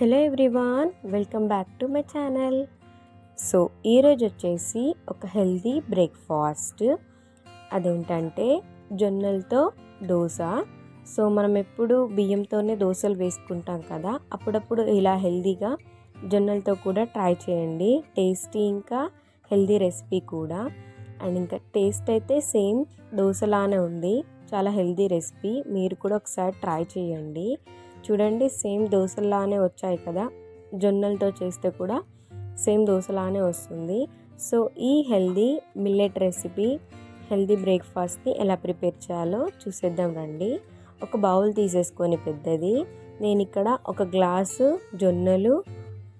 Hello everyone welcome back to my channel. So ఈరోజు వచ్చేసి ఒక హెల్దీ బ్రేక్ఫాస్ట్. అదేంటంటే జొన్నలతో దోశ. సో మనం ఎప్పుడు బియ్యంతోనే దోశలు వేసుకుంటాం కదా అప్పుడప్పుడు ఇలా హెల్దీగా జొన్నలతో కూడా ట్రై చేయండి. టేస్టీ ఇంకా హెల్దీ రెసిపీ కూడా. అండ్ ఇంకా టేస్ట్ అయితే సేమ్ దోశలానే ఉంది. చాలా హెల్దీ రెసిపీ. మీరు కూడా ఒకసారి ట్రై చేయండి. చూడండి సేమ్ దోశలానే వచ్చాయి కదా. జొన్నలతో చేస్తే కూడా సేమ్ దోశలానే వస్తుంది. సో ఈ హెల్దీ మిల్లెట్ రెసిపీ హెల్దీ బ్రేక్ఫాస్ట్ని ఎలా ప్రిపేర్ చేయాలో చూసేద్దాం రండి. ఒక బౌల్ తీసేసుకొని పెద్దది. నేను ఇక్కడ ఒక గ్లాసు జొన్నలు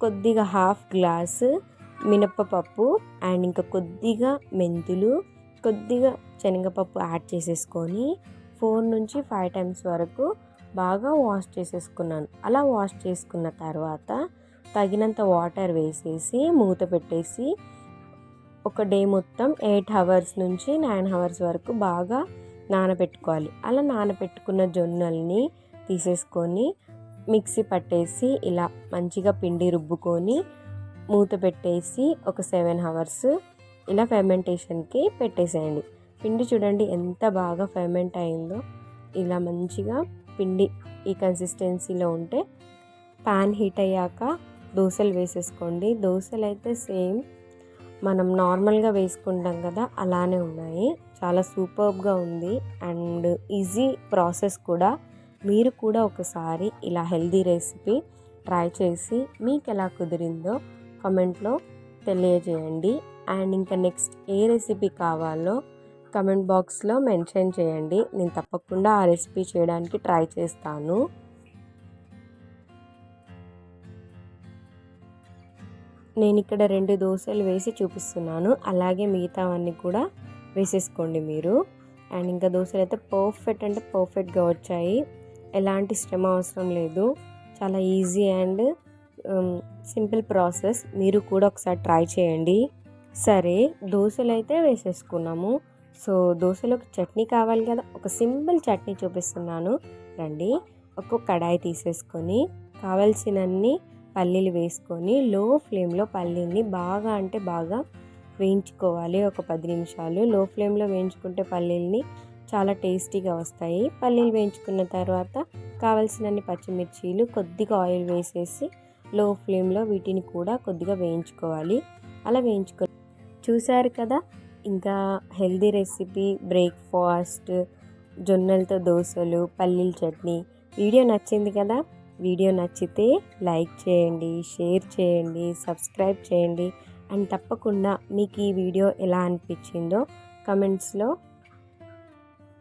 కొద్దిగా హాఫ్ గ్లాసు మినప్పప్పు అండ్ ఇంకా కొద్దిగా మెంతులు కొద్దిగా శనగపప్పు యాడ్ చేసేసుకొని ఫోర్ నుంచి ఫైవ్ టైమ్స్ వరకు బాగా వాష్ చేసేసుకున్నాను. అలా వాష్ చేసుకున్న తర్వాత తగినంత వాటర్ వేసేసి మూత పెట్టేసి ఒక డే మొత్తం ఎయిట్ అవర్స్ నుంచి నైన్ అవర్స్ వరకు బాగా నానబెట్టుకోవాలి. అలా నానబెట్టుకున్న జొన్నల్ని తీసేసుకొని మిక్సీ పట్టేసి ఇలా మంచిగా పిండి రుబ్బుకొని మూత పెట్టేసి ఒక సెవెన్ అవర్స్ ఇలా ఫెర్మెంటేషన్కి పెట్టేసేయండి. పిండి చూడండి ఎంత బాగా ఫెర్మెంట్ అయిందో. ఇలా మంచిగా పిండి ఈ కన్సిస్టెన్సీలో ఉంటే పాన్ హీట్ అయ్యాక దోశలు వేసేసుకోండి. దోశలు అయితే సేమ్ మనం నార్మల్గా వేసుకుంటాం కదా అలానే ఉన్నాయి. చాలా సూపర్బ్గా ఉంది అండ్ ఈజీ ప్రాసెస్ కూడా. మీరు కూడా ఒకసారి ఇలా హెల్దీ రెసిపీ ట్రై చేసి మీకు ఎలా కుదిరిందో కమెంట్లో తెలియజేయండి. అండ్ ఇంకా నెక్స్ట్ ఏ రెసిపీ కావాలో కమెంట్ బాక్స్లో మెన్షన్ చేయండి. నేను తప్పకుండా ఆ రెసిపీ చేయడానికి ట్రై చేస్తాను. నేను ఇక్కడ రెండు దోశలు వేసి చూపిస్తున్నాను. అలాగే మిగతావన్నీ కూడా వేసేసుకోండి మీరు. అండ్ ఇంకా దోశలు అయితే పర్ఫెక్ట్ అంటే పర్ఫెక్ట్గా వచ్చాయి. ఎలాంటి శ్రమ అవసరం లేదు. చాలా ఈజీ అండ్ సింపుల్ ప్రాసెస్. మీరు కూడా ఒకసారి ట్రై చేయండి. సరే దోశలు అయితే వేసేసుకున్నాము. సో దోశలోకి చట్నీ కావాలి కదా. ఒక సింపుల్ చట్నీ చూపిస్తున్నాను. రండి. ఒక కడాయి తీసేసుకొని కావలసినన్ని పల్లీలు వేసుకొని లో ఫ్లేమ్లో పల్లీల్ని బాగా అంటే బాగా వేయించుకోవాలి. ఒక పది నిమిషాలు. లో ఫ్లేమ్లో వేయించుకుంటే పల్లీల్ని చాలా టేస్టీగా వస్తాయి. పల్లీలు వేయించుకున్న తర్వాత కావలసినన్ని పచ్చిమిర్చీలు కొద్దిగా ఆయిల్ వేసేసి లో ఫ్లేమ్లో వీటిని కూడా కొద్దిగా వేయించుకోవాలి. అలా వేయించుకో చూసారు కదా? ఇంకా హెల్దీ రెసిపీ బ్రేక్ఫాస్ట్ జొన్నలతో దోశలు పల్లీల చట్నీ. వీడియో నచ్చింది కదా? వీడియో నచ్చితే లైక్ చేయండి షేర్ చేయండి సబ్స్క్రైబ్ చేయండి. అండ్ తప్పకుండా మీకు ఈ వీడియో ఎలా అనిపించిందో కమెంట్స్లో.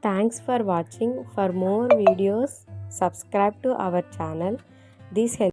Thanks for watching. For more videos subscribe to our channel. This help